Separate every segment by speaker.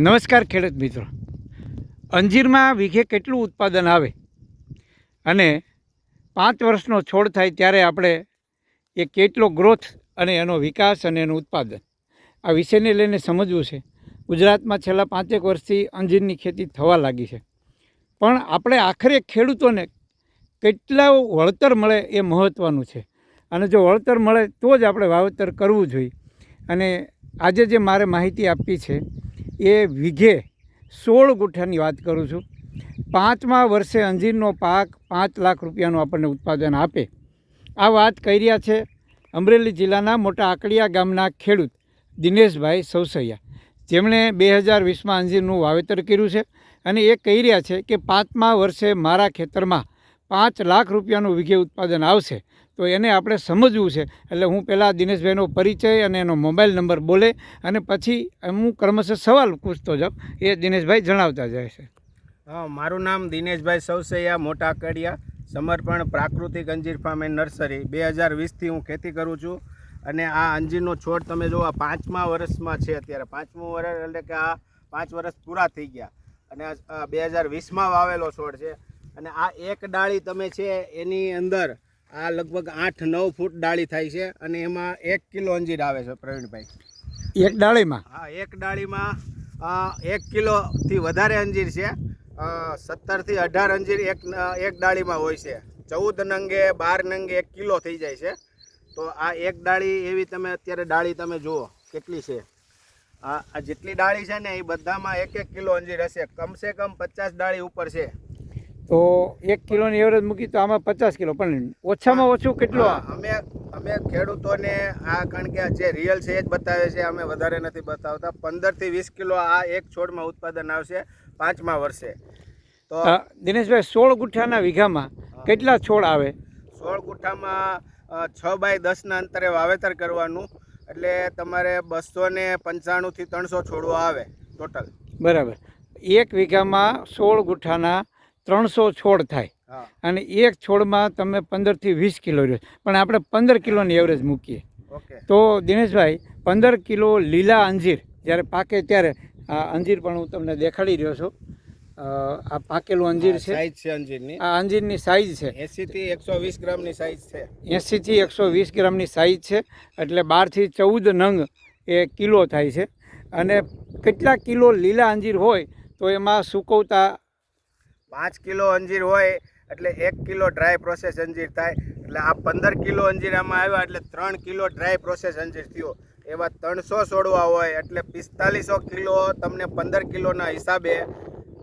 Speaker 1: નમસ્કાર ખેડૂત મિત્રો. અંજીરમાં વીઘે કેટલું ઉત્પાદન આવે? અને પાંચ વર્ષનો છોડ થાય ત્યારે આપણે એ કેટલો ગ્રોથ અને એનો વિકાસ અને એનું ઉત્પાદન? આ વિષયને લઈને સમજવું છે. ગુજરાતમાં છેલ્લા પાંચેક વર્ષથી અંજીરની ખેતી થવા લાગી છે. પણ આપણે આખરે ખેડૂતોને કેટલા વળતર મળે એ મહત્ત્વનું છે. અને જો વળતર મળે તો જ આપણે વાવેતર કરવું જોઈએ. અને આજે જે મારે માહિતી આપવી છે એ વીઘે સોળ ગુઠ્ઠાની વાત કરું છું. પાંચમા વર્ષે અંજીરનો પાક પાંચ લાખ રૂપિયાનું આપણને ઉત્પાદન આપે. આ વાત કહી રહ્યા છે અમરેલી જિલ્લાના મોટા આકડિયા ગામના ખેડૂત દિનેશભાઈ સૌસૈયા. જેમણે બે હજાર વીસમાં અંજીરનું વાવેતર કર્યું છે અને એ કહી રહ્યા છે કે પાંચમા વર્ષે મારા ખેતરમાં પાંચ લાખ રૂપિયાનું વિઘે ઉત્પાદન આવશે, તો એને આપણે સમજવું છે. એટલે હું પહેલાં દિનેશભાઈનો પરિચય અને એનો મોબાઈલ નંબર બોલે અને પછી હું ક્રમશઃ સવાલ પૂછતો જાઉં, એ દિનેશભાઈ જણાવતા જાય છે.
Speaker 2: હા, મારું નામ દિનેશભાઈ સૌસૈયા મોટા કડિયા સમર્પણ પ્રાકૃતિક અંજીર ફાર્મ એન્ડ નર્સરી. બે હજાર વીસથી હું ખેતી કરું છું અને આ અંજીરનો છોડ તમે જો આ પાંચમા વર્ષમાં છે અત્યારે. પાંચમું વર્ષ એટલે કે આ પાંચ વર્ષ પૂરા થઈ ગયા. અને બે હજાર વીસમાં વાવેલો છોડ છે. અને આ એક ડાળી તમે છે એની અંદર આ લગભગ આઠ નવ ફૂટ ડાળી થાય છે અને એમાં એક કિલો અંજીર આવે છે પ્રવીણભાઈ.
Speaker 1: એક ડાળીમાં?
Speaker 2: હા એક ડાળીમાં એક કિલોથી વધારે અંજીર છે. સત્તરથી અઢાર અંજીર એક એક ડાળીમાં હોય છે. ચૌદ નંગે બાર નંગે એક કિલો થઈ જાય છે. તો આ એક ડાળી એવી તમે અત્યારે ડાળી તમે જુઓ કેટલી છે? આ આ જેટલી ડાળી છે ને એ બધામાં એક એક કિલો અંજીર હશે. કમસે કમ પચાસ ડાળી ઉપર છે.
Speaker 1: તો એક કિલોની એવરેજ મૂકી તો આમાં પચાસ કિલો પણ ઓછામાં ઓછું કેટલું
Speaker 2: અમે અમે ખેડૂતોને આ કારણ કે જે રિયલ છે એ જ બતાવે છે અમે વધારે નથી બતાવતા. પંદરથી વીસ કિલો આ એક છોડમાં ઉત્પાદન આવશે પાંચમા વર્ષે. તો
Speaker 1: દિનેશભાઈ સોળ ગુઠ્ઠાના વીઘામાં કેટલા છોડ આવે?
Speaker 2: સોળ ગુઠ્ઠામાં છ બાય દસના અંતરે વાવેતર કરવાનું. એટલે તમારે બસો ને પંચાણુંથી ત્રણસો છોડવા આવે ટોટલ.
Speaker 1: બરાબર. એક વીઘામાં સોળ ગુઠ્ઠાના ત્રણસો છોડ થાય. અને એક છોડમાં તમે પંદરથી વીસ કિલો રહ્યો. પણ આપણે પંદર કિલોની એવરેજ મૂકીએ. તો દિનેશભાઈ પંદર કિલો લીલા અંજીર જ્યારે પાકે ત્યારે આ અંજીર પણ હું તમને દેખાડી રહ્યો છું. આ પાકેલું અંજીર છે.
Speaker 2: સાઈઝ છે અંજીરની.
Speaker 1: આ અંજીરની સાઈઝ છે.
Speaker 2: એંસીથી એકસો વીસ ગ્રામની સાઈઝ છે.
Speaker 1: એંસીથી એકસો વીસ ગ્રામની સાઈઝ છે. એટલે બારથી ચૌદ નંગ એ કિલો થાય છે. અને કેટલા કિલો લીલા અંજીર હોય તો એમાં સુકવતા
Speaker 2: પાંચ કિલો અંજીર હોય એટલે એક કિલો ડ્રાય પ્રોસેસ અંજીર થાય. એટલે આ પંદર કિલો અંજીર આમાં આવ્યા એટલે ત્રણ કિલો ડ્રાય પ્રોસેસ અંજીર થયો. એવા ત્રણસો છોડવા હોય એટલે પિસ્તાલીસો કિલો તમને પંદર કિલોના હિસાબે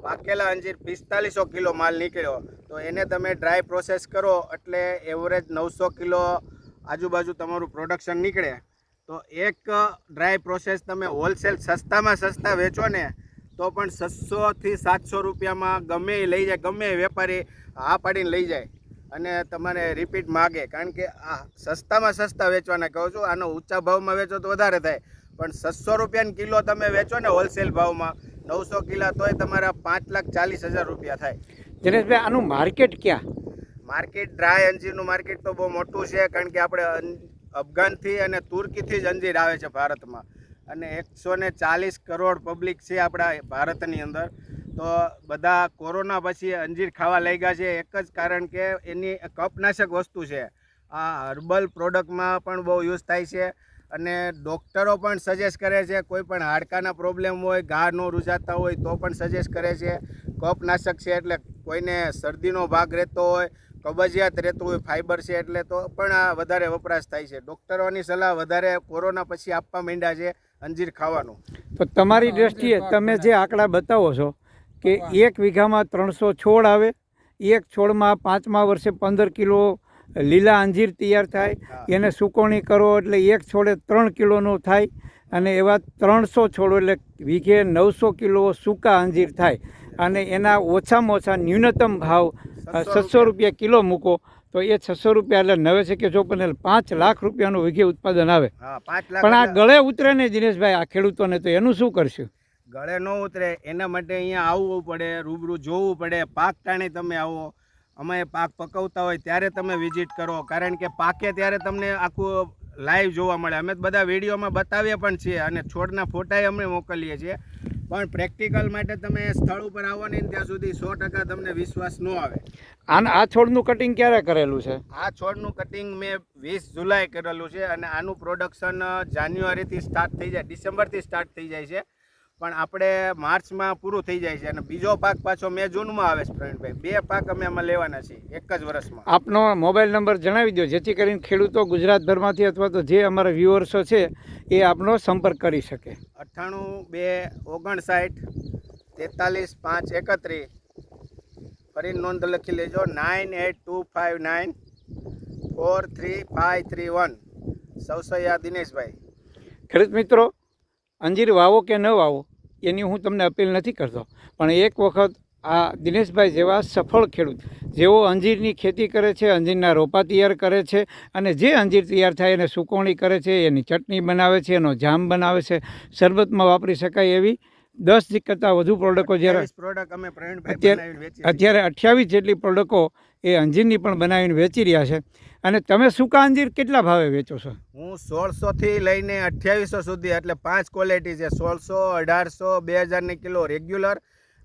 Speaker 2: પાકેલા અંજીર પિસ્તાલીસો કિલો માલ નીકળ્યો. તો એને તમે ડ્રાય પ્રોસેસ કરો એટલે એવરેજ નવસો કિલો આજુબાજુ તમારું પ્રોડક્શન નીકળે. તો એક ડ્રાય પ્રોસેસ તમે હોલસેલ સસ્તામાં સસ્તા વેચો ને તો પણ છસોથી સાતસો રૂપિયામાં ગમે એ લઈ જાય ગમે એ વેપારી હા પાડીને લઈ જાય અને તમારે રિપીટ માગે. કારણ કે આ સસ્તામાં સસ્તા વેચવાના કહું છું આનો ઊંચા ભાવમાં વેચો તો વધારે થાય. પણ છસો રૂપિયાની કિલો તમે વેચો ને હોલસેલ ભાવમાં નવસો કિલા તોય તમારા પાંચ લાખ ચાલીસ હજાર રૂપિયા થાય.
Speaker 1: દિનેશભાઈ આનું માર્કેટ ક્યાં?
Speaker 2: માર્કેટ ડ્રાય અંજીરનું માર્કેટ તો બહુ મોટું છે કારણ કે આપણે અફઘાનથી અને તુર્કીથી જ અંજીર આવે છે ભારતમાં. અને એકસો ને ચાલીસ કરોડ પબ્લિક છે આપણા ભારતની અંદર. તો બધા કોરોના પછી અંજીર ખાવા લાગ્યા છે. એક જ કારણ કે એની કપનાશક વસ્તુ છે. આ હર્બલ પ્રોડક્ટમાં પણ બહુ યુઝ થાય છે અને ડૉક્ટરો પણ સજેસ્ટ કરે છે, કોઈ પણ હાડકાના પ્રોબ્લેમ હોય, ઘા ન રૂજાતા હોય, તો પણ સજેસ્ટ કરે છે. કપનાશક છે એટલે કોઈને શરદીનો ભાગ રહેતો હોય, કબજિયાત રહેતું હોય ફાઈબર છે એટલે તો પણ આ વધારે વપરાશ થાય છે. ડૉક્ટરોની સલાહ વધારે કોરોના પછી આપવા માંડ્યા છે. અંજીર ખાવાનું.
Speaker 1: તો તમારી દ્રષ્ટિએ તમે જે આંકડા બતાવો છો કે એક વીઘામાં ત્રણસો છોડ આવે એક છોડમાં પાંચમા વર્ષે પંદર કિલો લીલા અંજીર તૈયાર થાય એને સુકવણી કરો એટલે એક છોડે ત્રણ કિલોનો થાય અને એવા ત્રણસો છોડો એટલે વીઘે નવસો કિલો સૂકા અંજીર થાય. અને એના ઓછામાં ઓછા ન્યૂનતમ ભાવ છસો રૂપિયા. કિલો મૂકો તો એ છસો રૂપિયા એટલે નવે છે કે ચોપન એટલે પાંચ લાખ રૂપિયાનું વીઘે ઉત્પાદન આવે.
Speaker 2: પાંચ
Speaker 1: પણ આ ગળે ઉતરે ને દિનેશભાઈ આ ખેડૂતોને તો એનું શું કરશું?
Speaker 2: ગળે ન ઉતરે એના માટે અહીંયા આવવું પડે રૂબરૂ જોવું પડે. પાક ટાણે તમે આવો અમે પાક પકવતા હોય ત્યારે તમે વિઝિટ કરો. કારણ કે પાકે ત્યારે તમને આખું લાઈવ જોવા મળે. અમે તો બધા વિડીયોમાં બતાવીએ પણ છીએ અને છોડના ફોટાએ અમે મોકલીએ છીએ. પણ પ્રેક્ટિકલ માટે તમે સ્થળ ઉપર આવો ને ત્યાં સુધી સો ટકા તમને વિશ્વાસ ન આવે.
Speaker 1: આન આ છોડનું કટિંગ ક્યારે કરેલું છે?
Speaker 2: આ છોડનું કટિંગ મેં વીસ જુલાઈ કરેલું છે અને આનું પ્રોડક્શન જાન્યુઆરીથી સ્ટાર્ટ થઈ જાય ડિસેમ્બરથી સ્ટાર્ટ થઈ જાય છે. પણ આપણે માર્ચમાં પૂરું થઈ જાય છે અને બીજો પાક પાછો મે જૂનમાં આવે છે પ્રવીણભાઈ બે પાક અમે આમાં લેવાના છીએ એક જ વર્ષમાં.
Speaker 1: આપનો મોબાઈલ નંબર જણાવી દો જેથી કરીને ખેડૂતો ગુજરાતભરમાંથી અથવા તો જે અમારા વ્યુઅર્સો છે એ આપનો સંપર્ક કરી શકે.
Speaker 2: અઠ્ઠાણું બે ઓગણસાઠ તેતાલીસ પાંચ એકત્રીસ. ફરી નોંધ લખી લેજો nine eight two five nine four three five three one. સૌસૈયા Dineshbhai.
Speaker 1: ખેડૂત મિત્રો અંજીર વાવો કે ન વાવો, એની હું તમને અપીલ નથી કરતો. પણ એક વખત આ દિનેશભાઈ જેવા સફળ ખેડૂત, જેઓ અંજીરની ખેતી કરે છે, અંજીરના રોપા તૈયાર કરે છે અને જે અંજીર તૈયાર થાય એને સુકવણી કરે છે, એની ચટણી બનાવે છે, એનો જામ બનાવે છે, શરબતમાં વાપરી શકાય એવી દસ કરતાં વધુ પ્રોડક્ટો જ્યારે
Speaker 2: પ્રોડક્ટ અમે
Speaker 1: અત્યારે- અઠ્યાવીસ જેટલી પ્રોડક્ટો એ અંજીરની પણ બનાવીને વેચી રહ્યા છે. અને તમે સૂકા અંજીર કેટલા ભાવે વેચો છો?
Speaker 2: હું સોળસો થી લઈને અઠ્યાવીસો સુધી એટલે પાંચ ક્વોલિટી છે. સોળસો અઢારસો બે હજારની કિલો રેગ્યુલર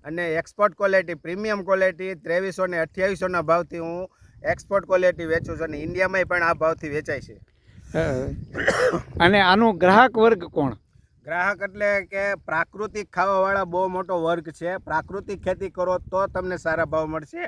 Speaker 2: અને એક્સપોર્ટ ક્વોલિટી પ્રીમિયમ ક્વોલિટી ત્રેવીસો ને અઠ્યાવીસોના ભાવથી હું એક્સપોર્ટ ક્વોલિટી વેચું છું અને ઇન્ડિયામાંય પણ આ ભાવથી વેચાય છે.
Speaker 1: અને આનો ગ્રાહક વર્ગ કોણ?
Speaker 2: ગ્રાહક એટલે કે પ્રાકૃતિક ખાવાવાળા બહુ મોટો વર્ગ છે. પ્રાકૃતિક ખેતી કરો તો તમને સારા ભાવ મળશે.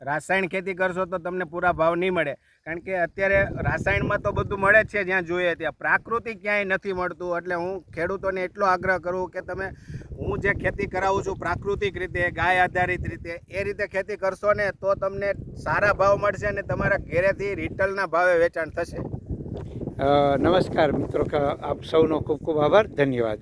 Speaker 2: રાસાયણ ખેતી કરશો તો તમને પૂરા ભાવ નહીં મળે. કારણ કે અત્યારે રાસાયણમાં તો બધું મળે છે જ્યાં જોઈએ ત્યાં. પ્રાકૃતિક ક્યાંય નથી મળતું. એટલે હું ખેડૂતોને એટલો આગ્રહ કરું કે તમે, હું જે ખેતી કરાવું છું પ્રાકૃતિક રીતે, ગાય આધારિત રીતે, એ રીતે ખેતી કરશો ને તો તમને સારા ભાવ મળશે અને તમારા ઘેરેથી રિટેલના ભાવે વેચાણ થશે.
Speaker 1: નમસ્કાર મિત્રો આપ સૌનો ખૂબ ખૂબ આભાર. ધન્યવાદ.